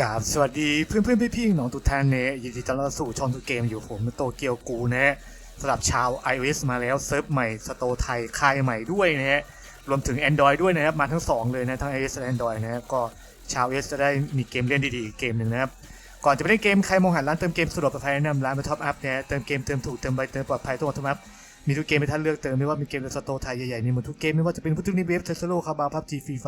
กราบสวัสดีเพื่อนเพื่อนพี่พี่ๆน้องทุกท่านเนะยินดีต้อนรับสู่ช่องทุกเกมอยู่ผมโตเกียวกูนะสำหรับชาว iOS มาแล้วเซิร์ฟใหม่สโตไทยค่ายใหม่ด้วยนะฮะรวมถึง Android ด้วยนะครับมาทั้ง 2 เลยนะทั้ง iOS และ Android นะก็ชาว iOS จะได้มีเกมเล่นดีๆเกมหนึ่งนะครับก่อนจะไปเล่นเกมใครมองหาร้านเติมเกมสะดวกปลอดภัยแนะนำร้านมาท็อปอัพนะเติมเกมเติมถูกเติมไวเติมปลอดภัยทุกวันทุกอัพมีทุกเกมให้ท่านเลือกเติมไม่ว่ามีเกมในสโตไทยใหญ่ๆมีหมดทุกเกมไม่ว่าจะเป็นพุทธินิเวฟเทสโลคาบาพับจีฟรีไฟ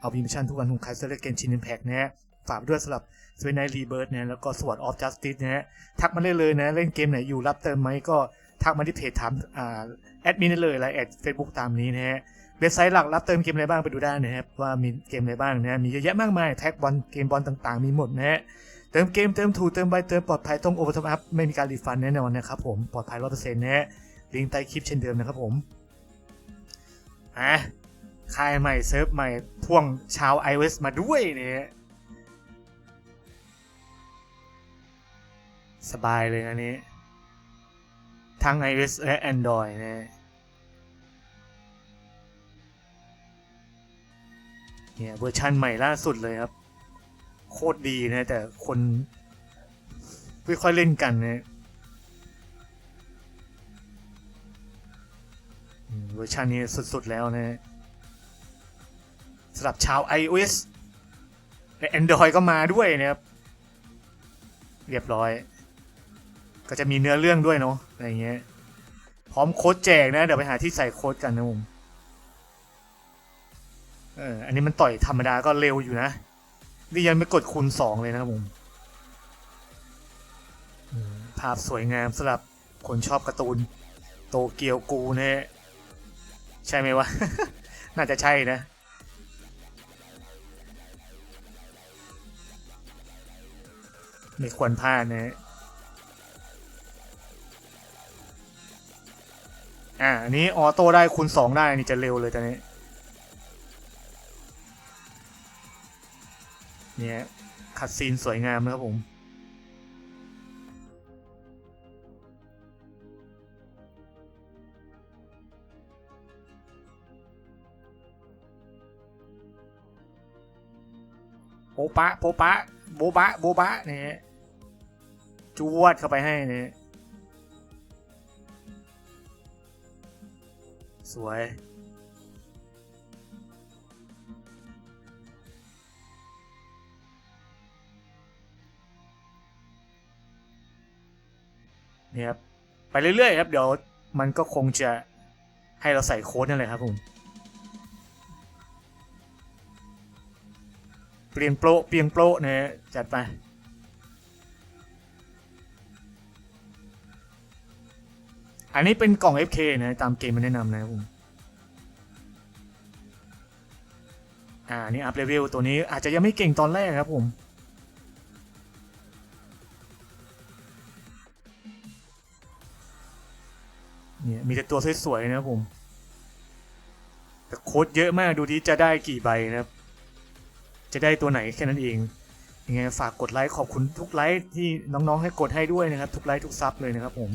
เอาบีมิชั่นทุกวันของใครเซเลเกนชินอิมแพกนะฮะ ฝากด้วยสำหรับสเวนไนรีเบิร์ดนะแล้วก็สวอตออฟจัสติสนะฮะทักมาได้เลยนะ เล่นเกมไหนอยู่รับเติมไหมก็ทักมาที่เพจถามอ่าแอดมินได้เลยไลน์แอดเฟซบุ๊กตามนี้นะฮะเว็บไซต์หลักรับเติมเกมอะไรบ้างไปดูได้นะครับว่ามีเกมอะไรบ้างนะมีเยอะแยะมากมายแท็กบอลเกมบอลต่างๆ มีหมดนะฮะเติมเกมเติมถูเติมไวเติมปลอดภัยต้องโอเวอร์ทอปอัพไม่มีการรีฟันแน่นอนนะครับผมปลอดภัยร้อยเปอร์เซ็นต์นะฮะลิงก์ใต้คลิปเช่นเดิมนะครับผมอะค่ายใหม่เซิร์ฟใหม่พ่วงชาว iOS มาด้วยเนี่ย สบายเลยอันนี้ ทั้ง iOS และ Android นะเนี่ยเวอร์ชันใหม่ล่าสุดเลยครับ โคตรดีนะ แต่คนไม่ค่อยเล่นกันนะเวอร์ชันนี้สุด ๆ แล้วนะสำหรับชาว iOS และ Android ก็มาด้วยนะครับ เรียบร้อย ก็จะมีเนื้อเรื่องด้วยเนาะอะไรเงี้ยพร้อมโค้ดแจกนะ เดี๋ยวไปหาที่ใส่โค้ดกันนะผมเอออันนี้มันต่อยธรรมดาก็เร็วอยู่นะนี่ยังไม่กดคูณสองเลยนะครับผมภาพสวยงามสำหรับคนชอบการ์ตูน โตเกียวกูเนี่ยใช่ไหมวะ น่าจะใช่นะไม่ควรพลาดนะ อ่าอันนี้ออโต้ได้คูณสองได้นี่จะเร็วเลยตอนนี้เนี่ยคัดซีนสวยงามนะครับผมโปะปะโปะปะโบบะโบบะเนี่ยจวดเข้าไปให้เนี่ย สวย นี่ครับ ไปเรื่อยๆครับ เดี๋ยวมันก็คงจะให้เราใส่โค้ดนั่นแหละครับผม เปลี่ยนโปรเปลี่ยนโปรเนี่ยจัดไป อันนี้เป็นกล่อง FK นะ ตามเกมมันแนะนำนะครับผม อ่า นี่อัพเลเวลตัวนี้อาจจะยังไม่เก่งตอนแรกครับผมเนี่ยมีแต่ตัวสวยๆนะครับผม แต่โค้ดเยอะมากดูที่จะได้กี่ใบนะครับ จะได้ตัวไหนแค่นั้นเองยังไงฝากกดไลค์ขอบคุณทุกไลค์ที่น้องๆให้กดให้ด้วยนะครับ ทุกไลค์ทุกซับเลยนะครับผม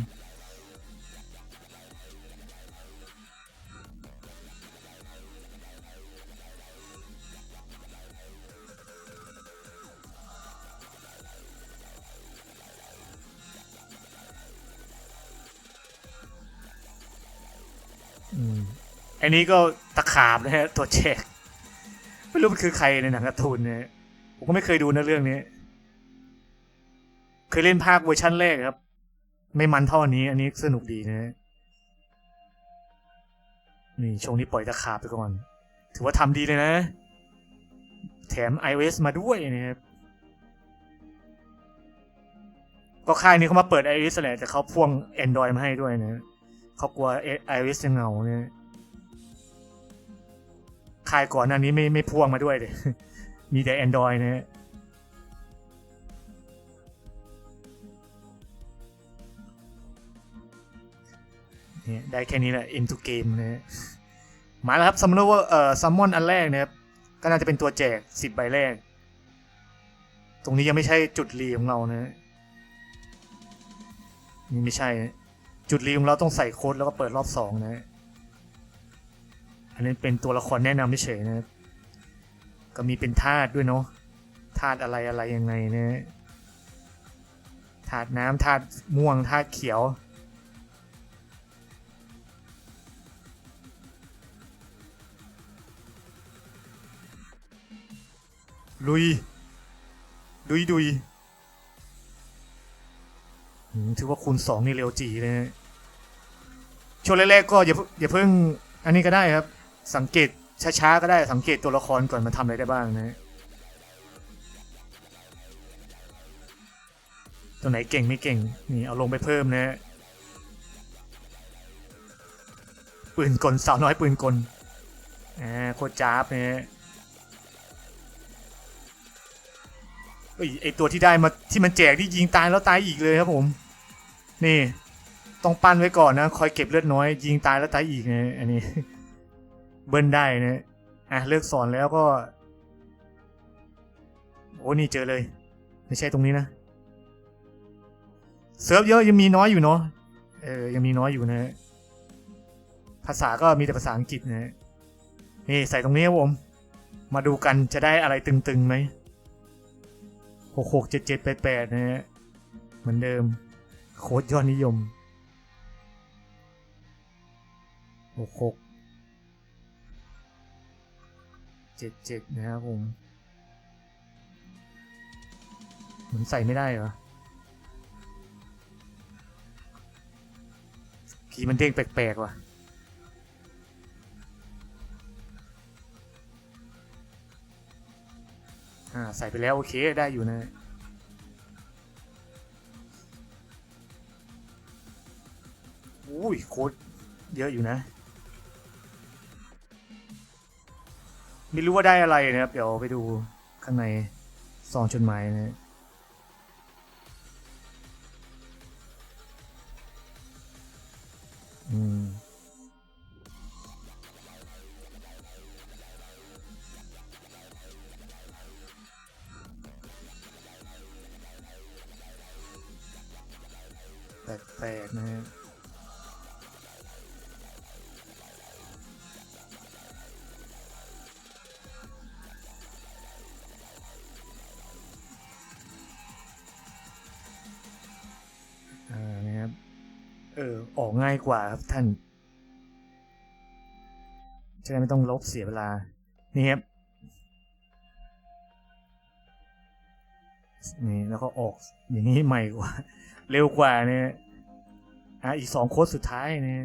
อันนี้ก็ตะขาบนะฮะตัวแจกไม่รู้มันคือใครในหนังการ์ตูนเนี่ยผมก็ไม่เคยดูนะเรื่องนี้ เคยเล่นภาคเวอร์ชั่นแรกครับ ไม่มันเท่าอันนี้ อันนี้สนุกดีนะฮะนี่ช่วงนี้ปล่อยตะขาบไปก่อน ถือว่าทำดีเลยนะ แถม iOS มาด้วยนะครับก็ค่ายนี้เขามาเปิด iOS แหละแต่เขาพ่วง Android มาให้ด้วยนะ เขากลัว iOS จะเหงาเนี่ยคายก่อนหน้านี้ไม่ไม่พ่วงมาด้วยเลยมีแต่ Android นะเนี่ยได้แค่นี้แหละ into game นะฮะมาแล้วครับซัมมอนว่าเอ่อซัมมอนอันแรกนะครับ ก็น่าจะเป็นตัวแจกสิบใบแรก ตรงนี้ยังไม่ใช่จุดรีของเรานะฮะนี่ไม่ใช่นะ จุดรีของเราต้องใส่โค้ดแล้วก็เปิดรอบสองนะ อันนี้เป็นตัวละครแนะนำเฉยนะ ก็มีเป็นธาตุด้วยเนาะธาตุอะไรอะไรยังไงนี่ยธาตุน้ำธาตุม่วงธาตุเขียว ลุย ดุยดุยถือว่าคูณสองนี่เร็วจีเลยนะ ช่วงแรกๆก็อย่าเพิ่งอย่าเพิ่งอันนี้ก็ได้ครับ สังเกตช้าๆก็ได้สังเกตตัวละครก่อนมันทำอะไรได้บ้างนะตัวไหนเก่งไม่เก่งนี่เอาลงไปเพิ่มนะปืนกลสาวน้อยปืนกลอ่าโคตรจ้าบเนี่ยเอ้ยไอตัวที่ได้มาที่มันแจกที่ยิงตายแล้วตายอีกเลยครับผม นี่ ต้องปั้นไว้ก่อนนะ คอยเก็บเลือดน้อย ยิงตายแล้วตายอีกนะอันนี้ เบิ้ลได้นะอะเลิกสอนแล้วก็ โอ้นี่เจอเลย ไม่ใช่ตรงนี้นะ เซิร์ฟเยอะยังมีน้อยอยู่เนาะเออยังมีน้อยอยู่นะ ภาษาก็มีแต่ภาษาอังกฤษนะนี่ใส่ตรงนี้ครับผม มาดูกันจะได้อะไรตึงๆไหมหกหกเจ็ดเจ็ดแปดแปดนะฮะเหมือนเดิม โค้ดยอดนิยม หกหกเจ็ดเจ็ดนะครับผมเหมือนใส่ไม่ได้เหรอขีมันเด้งแปลกๆว่ะอ่าใส่ไปแล้ว โอเค ได้อยู่นะอุ้ยโค้ดเยอะอยู่นะ ไม่รู้ว่าได้อะไรนะครับ เดี๋ยวไปดูข้างในซองจดหมายนะอืมแปลกๆนะฮะ ออกง่ายกว่าครับท่านจะได้ไม่ต้องลบเสียเวลา นี่ครับ นี่แล้วก็ออกอย่างนี้ใหม่กว่า เร็วกว่าเนี่ยอะอีกสองโค้ดสุดท้ายเนี่ย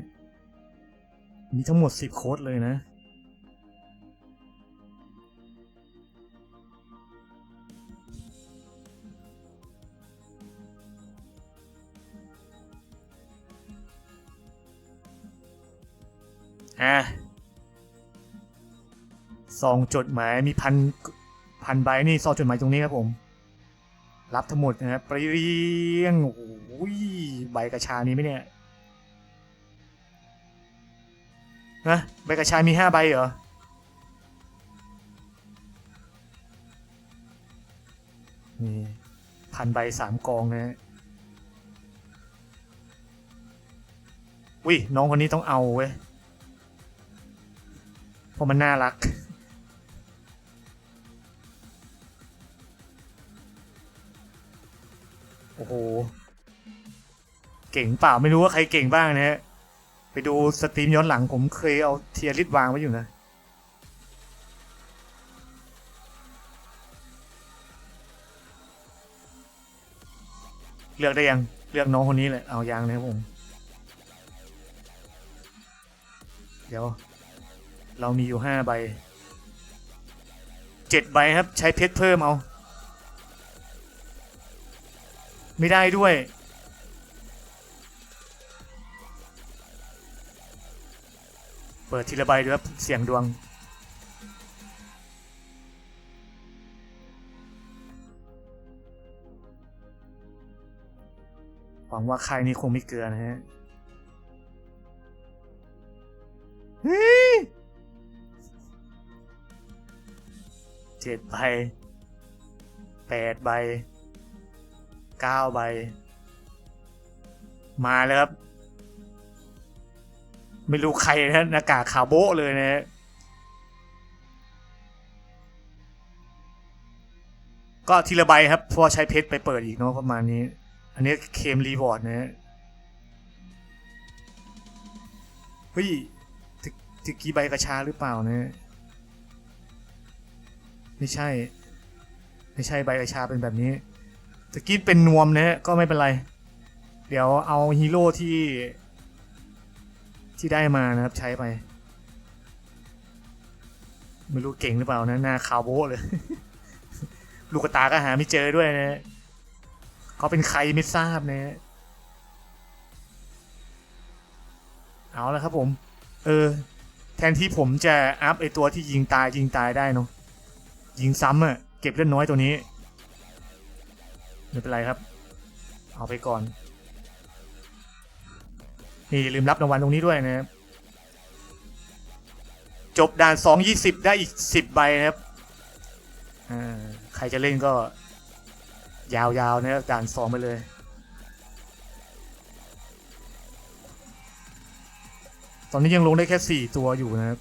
มีทั้งหมดสิบโค้ดเลยนะ อะซองจดหมายมีพันพันใบนี่ซองจดหมายตรงนี้ครับผม รับทั้งหมดนะครับปรียงโอ้โหใบกระชานี้ไหมเนี่ยนะใบกระชามีห้าใบเหรอ นี่พันใบสามกองนะฮะวิน้องคนนี้ต้องเอาเว้ย ราะมันน่ารัก โอ้โห เก่งเปล่าไม่รู้ว่าใครเก่งบ้างนะฮะ ไปดูสตรีมย้อนหลังผมเคยเอาเทียริสวางไว้อยู่นะเลือกได้ยัง เลือกน้องคนนี้เลย เอายังนะครับผม เดี๋ยว เรามีอยู่ห้าใบเจ็ดใบครับ ใช้เพชรเพิ่มเอา ไม่ได้ด้วย เปิดทีละใบด้วยครับ เสียงดวง หวังว่าใครนี้คงไม่เกลือนะฮะ เจ็ดใบแปดใบเก้าใบ มาแล้วครับ ไม่รู้ใครนะหน้ากากขาวโบะเลยนะ ก็ทีละใบครับพราะวกใช้เพชรไปเปิดอีกเนาะประมาณนี้ อันนี้เคมรีวอร์ดนะฮะเฮ้ยตะตะกี้ใบกระชาหรือเปล่านะ ไม่ใช่ ไม่ใช่ใบกระชาเป็นแบบนี้ตะกี้เป็นนวมเนะฮะก็ไม่เป็นไร เดี๋ยวเอาฮีโร่ที่ ที่ได้มานะครับ ใช้ไป ไม่รู้เก่งหรือเปล่านะหน้าขาวโบเลย ลูกตาก็หาไม่เจอด้วยนะเขาเป็นใครไม่ทราบนะเอาแล้วครับผม เออ แทนที่ผมจะอัพไอตัวที่ยิงตายยิงตายได้เนาะ ยิงซ้ำอะเก็บเลือดน้อยตัวนี้ไม่เป็นไรครับ เอาไปก่อน นี่ลืมรับรางวัลตรงนี้ด้วยนะครับจบด่านสองยี่สิบได้อีกสิบใบนะครับใครจะเล่นก็ ยาวๆนะครับด่านสองไปเลยตอนนี้ยังลงได้แค่สี่ตัวอยู่นะครับ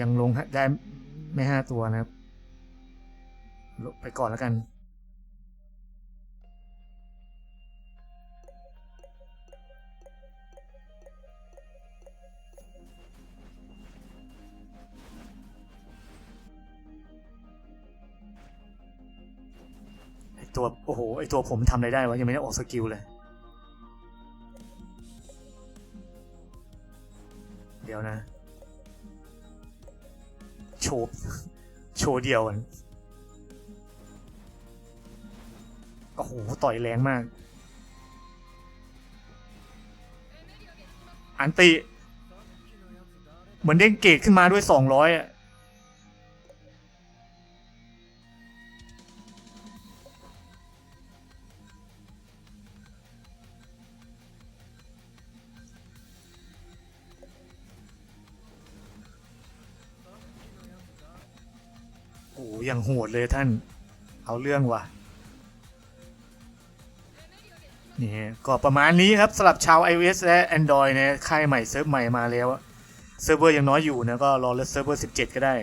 ยังลงได้ไม่ห้าตัวนะครับ ลงไปก่อนแล้วกัน ไอตัว โอ้โห ไอตัวผมทำอะไรได้วะ ยังไม่ได้ออกสกิลเลย เดี๋ยวนะ โชว์ โชว์เดียวกัน โอ้โหต่อยแรงมาก อันติ เหมือนเด้งเกตขึ้นมาด้วยสองร้อยอะโอ้ย่างโหดเลยท่าน เอาเรื่องว่ะ นี่ก็ประมาณนี้ครับสำหรับชาว iOS และ Android นะค่ายใหม่เซิร์ฟใหม่มาแล้วเซิร์ฟเวอร์ยังน้อยอยู่นะก็รอเลือกเซิร์ฟเวอร์ 17 ก็ได้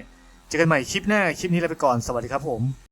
เจอกันใหม่คลิปหน้า คลิปนี้ลาไปก่อนสวัสดีครับผม